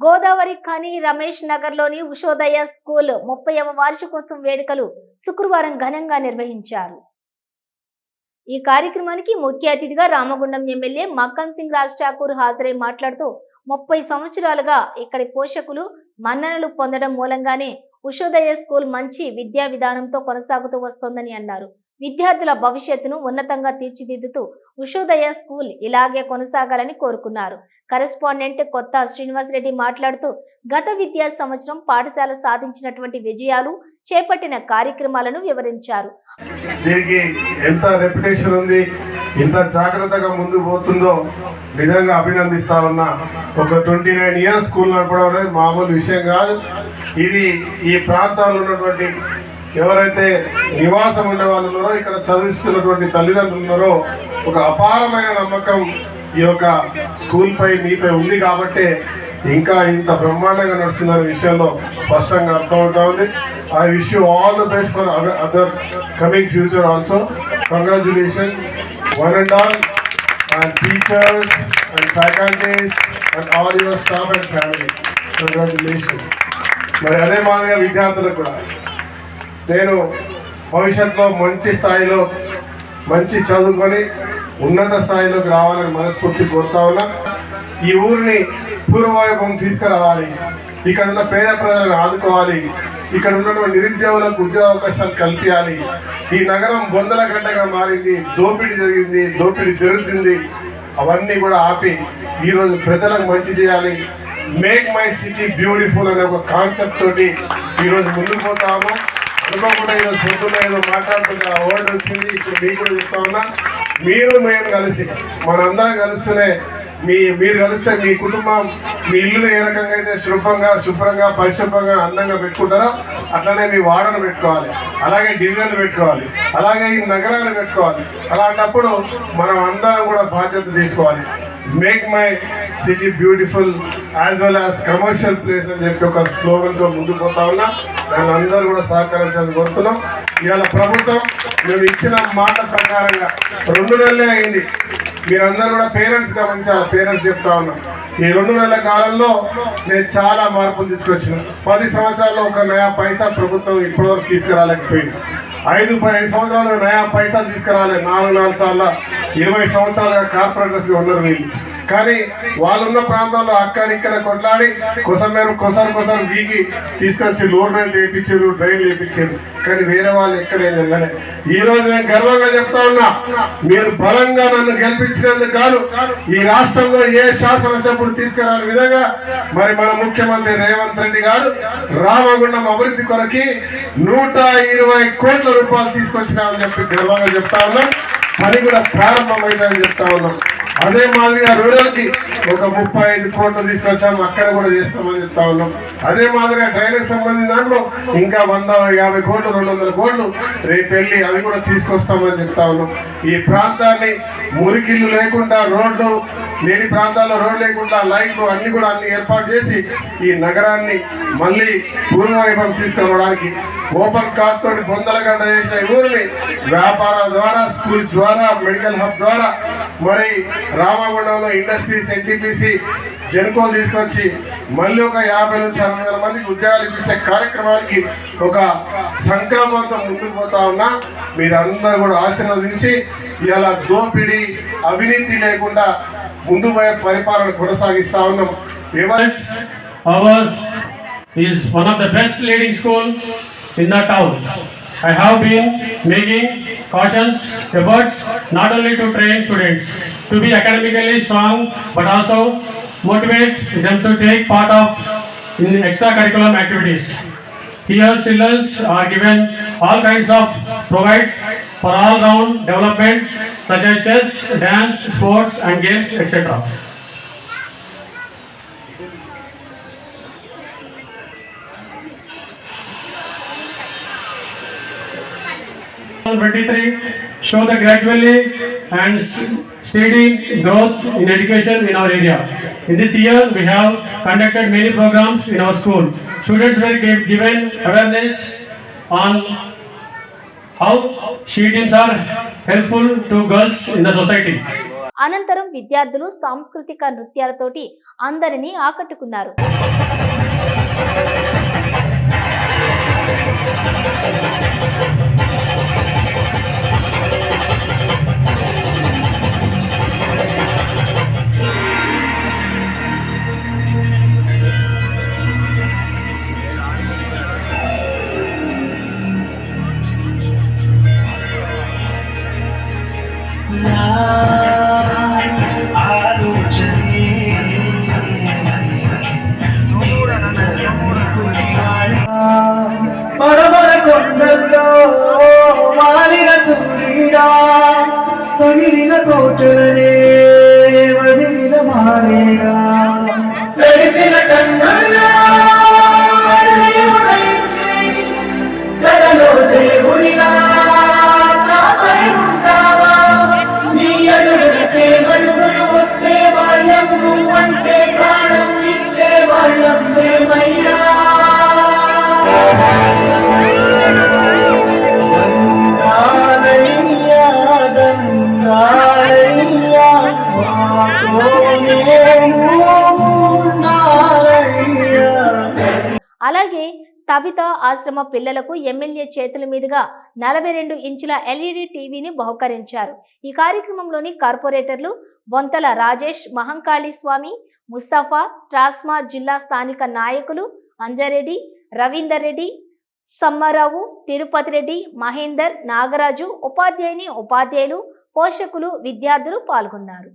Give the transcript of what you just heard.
గోదావరి ఖని రమేష్ నగర్లోని ఉషోదయ స్కూల్ ముప్పైవ వార్షికోత్సవం వేడుకలు శుక్రవారం ఘనంగా నిర్వహించారు. ఈ కార్యక్రమానికి ముఖ్య అతిథిగా రామగుండం ఎమ్మెల్యే మక్కన్ సింగ్ రాజ్ ఠాకూర్ హాజరై మాట్లాడుతూ ముప్పై సంవత్సరాలుగా ఇక్కడి పోషకులు మన్ననలు పొందడం మూలంగానే ఉషోదయ స్కూల్ మంచి విద్యా విధానంతో కొనసాగుతూ వస్తోందని అన్నారు. విద్యార్థుల భవిష్యత్తును ఉన్నతంగా తీర్చిదిద్దుతూ ఉషోదయ స్కూల్ ఇలాగే కొనసాగాలని కోరుకున్నారు. కరెస్పాండెంట్ కొత్త శ్రీనివాసరెడ్డి మాట్లాడుతూ గత విద్యా సంవత్సరం పాఠశాల సాధించినటువంటి విజయాలు చేపట్టిన కార్యక్రమాలను వివరించారు. దీనికి ఎంత రెప్యుటేషన్ ఉంది ఇంత జాగ్రత్తగా ముందు పోతుందో నిజంగా అభినందిస్తా ఉన్నా. ఒక ట్వంటీ నైన్ ఇయర్స్ స్కూల్ నడపడం అనేది మామూలు విషయం కాదు. ఇది ఈ ప్రాంతాల్లో ఉన్నటువంటి ఎవరైతే నివాసం ఉండే వాళ్ళు ఉన్నారో ఇక్కడ చదివిస్తున్నటువంటి తల్లిదండ్రులు ఉన్నారో ఒక అపారమైన నమ్మకం ఈ యొక్క స్కూల్ పై మీపై ఉంది కాబట్టి ఇంకా ఇంత బ్రహ్మాండంగా నడుస్తున్న విషయంలో స్పష్టంగా అర్థమవుతా ఉంది. I wish you all the best for other coming future also congratulation one and all and teachers and faculties and all your staff and family congratulation మరి అదే మాదిరిగా విద్యార్థులకు కూడా. నేను భవిష్యత్తులో మంచి స్థాయిలో మంచి చదువుకొని ఉన్నత స్థాయిలోకి రావాలని మనస్ఫూర్తి కోరుతా ఉన్నా. ఈ ఊరిని పూర్వవైభవం తీసుకురావాలి. ఇక్కడ ఉన్న పేద ప్రజలను ఆదుకోవాలి. ఇక్కడ ఉన్నటువంటి నిరుద్యోగులకు ఉద్యోగ అవకాశాలు కల్పించాలి. ఈ నగరం బొందల గడ్డగా మారింది. దోపిడీ జరిగింది దోపిడీ జరుగుతుంది. అవన్నీ కూడా ఆపి ఈరోజు ప్రజలకు మంచి చేయాలి. మేక్ మై సిటీ బ్యూటిఫుల్ అనే ఒక కాన్సెప్ట్ తోటి ఈరోజు ముందుకు పోతాము. అనుకోకుండా ఈరోజు పొద్దున్న ఏదో మాట్లాడుతున్న అవార్డు వచ్చింది. ఇప్పుడు మీకు కూడా చెప్తా ఉన్నా మీరు మేము కలిసి మనందరం కలిస్తేనే మీ మీరు కలిస్తే మీ కుటుంబం మీ ఇల్లును ఏ రకంగా అయితే శుభ్రంగా శుభ్రంగా పరిశుభ్రంగా అందంగా పెట్టుకుంటారో అట్లనే మీ వాడను పెట్టుకోవాలి. అలాగే డివిజన్లు పెట్టుకోవాలి. అలాగే ఈ నగరాన్ని పెట్టుకోవాలి. అలాంటప్పుడు మనం అందరం కూడా బాధ్యత తీసుకోవాలి. Make my city beautiful as well as commercial place అని చెప్పి ఒక స్లోగన్తో ముందుకు పోతా ఉన్నా. దాన్ని అందరూ కూడా సహకరించాలని కోరుతున్నాం. ఇవాళ ప్రభుత్వం మేము ఇచ్చిన మాట ప్రకారంగా రెండు నెలలే అయింది. మీరందరూ కూడా పేరెంట్స్ గమనించాలి పేరెంట్స్ చెప్తా ఉన్నాం. ఈ రెండు నెలల కాలంలో నేను చాలా మార్పులు తీసుకొచ్చిన. పది సంవత్సరాల్లో ఒక నయా పైసా ప్రభుత్వం ఇప్పటివరకు తీసుకురాలేకపోయింది. ఐదు ఐదు సంవత్సరాలు నయా పైసా తీసుకురాలే. నాలుగు నాలుగు సార్లు ఇరవై సంవత్సరాలుగా కార్పొరేటర్స్ ఉన్నారు వీళ్ళు. కానీ వాళ్ళున్న ప్రాంతంలో అక్కడిక్కడ కొట్లాడి కొసమేర కొసరు కొసరు వీకి తీసుకొచ్చి లోడ్ రైలు చేయించారు డ్రైన్ చేయించారు. కానీ వేరే వాళ్ళు ఎక్కడే జరగలే. ఈ రోజు నేను గర్వంగా చెప్తా ఉన్నా మీరు బలంగా నన్ను గెలిపించినందుకు కాదు ఈ రాష్ట్రంలో ఏ శాసనసభ్యుడు తీసుకురాని విధంగా మరి మన ముఖ్యమంత్రి రేవంత్ రెడ్డి గారు రామగుండం అభివృద్ధి కొరకి నూట ఇరవై కోట్ల రూపాయలు తీసుకొచ్చినామని చెప్పి గర్వంగా చెప్తా ఉన్నాం. పని కూడా ప్రారంభమైందని చెప్తా ఉన్నాం. అదే మాదిరిగా రూరల్కి ఒక ముప్పై ఐదు కోట్లు తీసుకొచ్చాము అక్కడ కూడా చేస్తామని చెప్తా ఉన్నాం. అదే మాదిరిగా డ్రైనేజ్ సంబంధించిన దాంట్లో ఇంకా వంద యాభై కోట్లు రెండు వందల కోట్లు రేపు వెళ్ళి అవి కూడా తీసుకొస్తామని చెప్తా ఉన్నాం. ఈ ప్రాంతాన్ని మురికిల్లు లేకుండా రోడ్లు లేని ప్రాంతాల్లో రోడ్ లేకుండా లైట్లు అన్ని కూడా అన్ని ఏర్పాటు చేసి ఈ నగరాన్ని మళ్ళీ పూర్వవైభవం తీసుకురావడానికి ఓపెన్ కాస్ట్ తోటి బొందలగడ్డ చేసిన ఊరిని వ్యాపారాల ద్వారా స్కూల్స్ ద్వారా మెడికల్ హబ్ ద్వారా మరి రామగుండంలో ఇండస్ట్రీస్ ఎన్టీపీసీ జనుకోలు తీసుకొచ్చి మళ్ళీ ఒక యాభై నుంచి అరవై వేల మందికి ఉద్యోగాలు ఇప్పించే కార్యక్రమానికి ఒక సంకల్పంతో ముందుకు పోతా ఉన్నా మీరందరూ కూడా ఆశీర్వదించి ఇలా దోపిడీ అవినీతి లేకుండా ముందు పోయే పరిపాలన కొనసాగిస్తా ఉన్నాం ఎవరి Ours is one of the best leading school in the. I have been making cautions efforts not only to train students to be academically strong but also motivate them to take part of in extracurricular activities. Here children are given all kinds of provides for all round development such as chess, dance, sports and games etc. 2023 show the gradually and steady growth in education in our area. In this year, we have conducted many programs in our school. Students were give given awareness on how she are helpful to girls in the society. అనంతరం విద్యార్థులు సాంస్కృతిక నృత్యాలతోటి అందరినీ ఆకట్టుకున్నారు ಬಿದಿರಿನ ಕೋಟರನೇ ಮದಿರಿನ ಮಾರೇಣ ನಡೆಸಿನ ಕಣ್ಣ అలాగే Tabitha ఆశ్రమ పిల్లలకు MLA చేతుల మీదుగా నలభై రెండు ఇంచుల ఎల్ఈడి టీవీని బహుకరించారు. ఈ కార్యక్రమంలోని కార్పొరేటర్లు బొంతల రాజేష్ మహంకాళి స్వామి ముస్తఫా ట్రాస్మా జిల్లా స్థానిక నాయకులు అంజారెడ్డి రవీందర్ రెడ్డి సమ్మారావు తిరుపతి రెడ్డి మహేందర్ నాగరాజు ఉపాధ్యాయుని ఉపాధ్యాయులు పోషకులు విద్యార్థులు పాల్గొన్నారు.